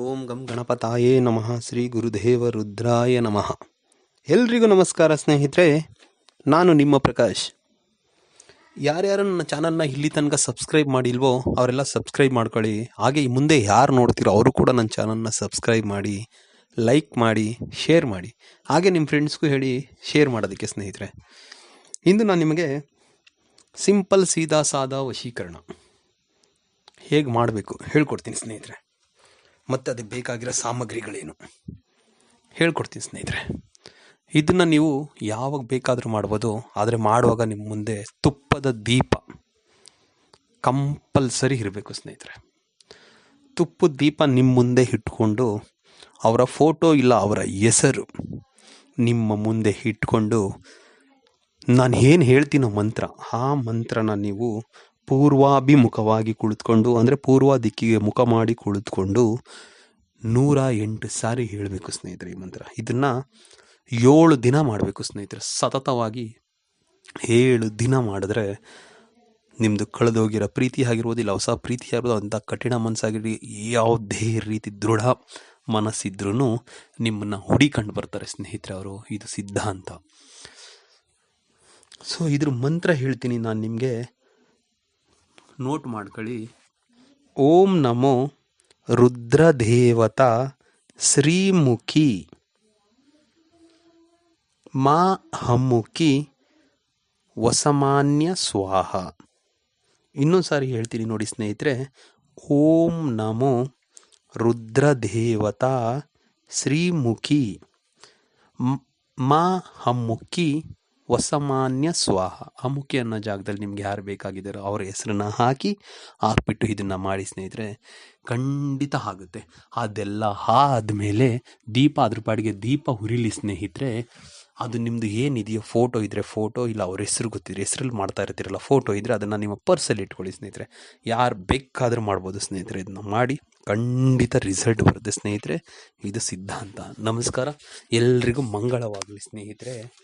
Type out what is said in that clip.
ಓಂ ಗಂ ಗಣಪತಾಯೇ ನಮಃ. ಶ್ರೀ ಗುರುದೇವ ರುದ್ರಾಯ ನಮಃ. ಎಲ್ರಿಗೂ ನಮಸ್ಕಾರ ಸ್ನೇಹಿತರೆ, ನಾನು ನಿಮ್ಮ ಪ್ರಕಾಶ್. ಯಾರ್ಯಾರು ನನ್ನ ಚಾನಲ್ನ ಇಲ್ಲಿ ತನಕ ಸಬ್ಸ್ಕ್ರೈಬ್ ಮಾಡಿಲ್ವೋ, ಅವರೆಲ್ಲ ಸಬ್ಸ್ಕ್ರೈಬ್ ಮಾಡ್ಕೊಳ್ಳಿ. ಹಾಗೆ ಈ ಮುಂದೆ ಯಾರು ನೋಡ್ತೀರೋ, ಅವರು ಕೂಡ ನನ್ನ ಚಾನಲ್ನ ಸಬ್ಸ್ಕ್ರೈಬ್ ಮಾಡಿ, ಲೈಕ್ ಮಾಡಿ, ಶೇರ್ ಮಾಡಿ. ಹಾಗೆ ನಿಮ್ಮ ಫ್ರೆಂಡ್ಸ್ಗೂ ಹೇಳಿ ಶೇರ್ ಮಾಡೋದಕ್ಕೆ ಸ್ನೇಹಿತರೆ. ಇಂದು ನಾನು ನಿಮಗೆ ಸಿಂಪಲ್ ಸೀದಾ ಸಾದಾ ವಶೀಕರಣ. ಹೇಗೆ ಮಾಡಬೇಕು ಹೇಳ್ಕೊಡ್ತೀನಿ ಸ್ನೇಹಿತರೆ. ಮತ್ತು ಅದಕ್ಕೆ ಬೇಕಾಗಿರೋ ಸಾಮಗ್ರಿಗಳೇನು? ಹೇಳ್ಕೊಡ್ತೀನಿ ಸ್ನೇಹಿತರೆ. ಇದನ್ನು ನೀವು ಯಾವಾಗ ಬೇಕಾದರೂ ಮಾಡ್ಬೋದು. ಆದರೆ ಮಾಡುವಾಗ ನಿಮ್ಮ ಮುಂದೆ ತುಪ್ಪದ ದೀಪ ಕಂಪಲ್ಸರಿ ಇರಬೇಕು ಸ್ನೇಹಿತರೆ. ತುಪ್ಪದ ದೀಪ ನಿಮ್ಮ ಮುಂದೆ ಇಟ್ಕೊಂಡು ಅವರ ಫೋಟೋ ಇಲ್ಲ ಅವರ ಹೆಸರು ನಿಮ್ಮ ಮುಂದೆ ಇಟ್ಕೊಂಡು ನಾನು ಏನು ಹೇಳ್ತೀನೋ ಮಂತ್ರ, ಆ ಮಂತ್ರನ ನೀವು ಪೂರ್ವಾಭಿಮುಖವಾಗಿ ಕುಳಿತುಕೊಂಡು, ಅಂದರೆ ಪೂರ್ವ ದಿಕ್ಕಿಗೆ ಮುಖ ಮಾಡಿ ಕುಳಿತುಕೊಂಡು ನೂರ ಎಂಟು ಸಾರಿ ಹೇಳಬೇಕು ಸ್ನೇಹಿತರೆ ಈ ಮಂತ್ರ. ಇದನ್ನು ಏಳು ದಿನ ಮಾಡಬೇಕು ಸ್ನೇಹಿತರೆ. ಸತತವಾಗಿ ಏಳು ದಿನ ಮಾಡಿದ್ರೆ ನಿಮ್ಮದು ಕಳೆದೋಗಿರೋ ಪ್ರೀತಿ ಆಗಿರ್ಬೋದಿಲ್ಲ ಹೊಸ ಪ್ರೀತಿ ಆಗಿರ್ಬೋದು, ಅಂಥ ಕಠಿಣ ಮನಸ್ಸಾಗಿರಲಿ, ಯಾವುದೇ ರೀತಿ ದೃಢ ಮನಸ್ಸಿದ್ರೂ ನಿಮ್ಮನ್ನು ಹುಡಿಕೊಂಡು ಬರ್ತಾರೆ ಸ್ನೇಹಿತರೆ ಅವರು. ಇದು ಸಿದ್ಧಾಂತ. ಸೊ ಇದ್ರ ಮಂತ್ರ ಹೇಳ್ತೀನಿ ನಾನು ನಿಮಗೆ. ನೋಟ್ ಮಾಡ್ಕೊಳ್ಳಿ. ಓಂ ನಮೋ ರುದ್ರದೇವತಾ ಶ್ರೀಮುಖಿ. ಮಾ ಹಮ್ಮುಖಿ ವಸಮಾನ್ಯ ಸ್ವಾಹ. ಇನ್ನೊಂದು ಸಾರಿ ಹೇಳ್ತೀನಿ ನೋಡಿ ಸ್ನೇಹಿತರೆ. ಓಂ ನಮೋ ರುದ್ರದೇವತಾ ಶ್ರೀಮುಖಿ. ಮಾ ಹಮ್ಮುಖಿ ವಸಮಾನ್ಯ ಸ್ವಾಹ. ಅಮುಖಿ ಅನ್ನೋ ಜಾಗದಲ್ಲಿ ನಿಮ್ಗೆ ಯಾರು ಬೇಕಾಗಿದ್ದಾರೋ ಅವರ ಹೆಸರನ್ನ ಹಾಕಿ ಹಾಕ್ಬಿಟ್ಟು ಇದನ್ನು ಮಾಡಿ ಸ್ನೇಹಿತರೆ, ಖಂಡಿತ ಆಗುತ್ತೆ. ಅದೆಲ್ಲ ಆದಮೇಲೆ ದೀಪ, ಅದ್ರ ಪಾಡಿಗೆ ದೀಪ ಹುರಿಲಿ ಸ್ನೇಹಿತರೆ, ಅದು ನಿಮ್ಮದು ಏನಿದೆಯೋ ಫೋಟೋ ಇದ್ದರೆ ಫೋಟೋ, ಇಲ್ಲ ಅವ್ರ ಹೆಸರು ಗೊತ್ತಿದ್ರೆ ಹೆಸರಲ್ಲಿ ಮಾಡ್ತಾ ಇರ್ತೀರಲ್ಲ ಫೋಟೋ ಇದ್ದರೆ ಅದನ್ನು ನಿಮ್ಮ ಪರ್ಸಲ್ಲಿ ಇಟ್ಕೊಳ್ಳಿ ಸ್ನೇಹಿತರೆ. ಯಾರು ಬೇಕಾದರೂ ಮಾಡ್ಬೋದು ಸ್ನೇಹಿತರೆ ಇದನ್ನ ಮಾಡಿ, ಖಂಡಿತ ರಿಸಲ್ಟ್ ಬರುತ್ತೆ ಸ್ನೇಹಿತರೆ. ಇದು ಸಿದ್ಧಾಂತ. ನಮಸ್ಕಾರ. ಎಲ್ರಿಗೂ ಮಂಗಳವಾಗಲಿ ಸ್ನೇಹಿತರೆ.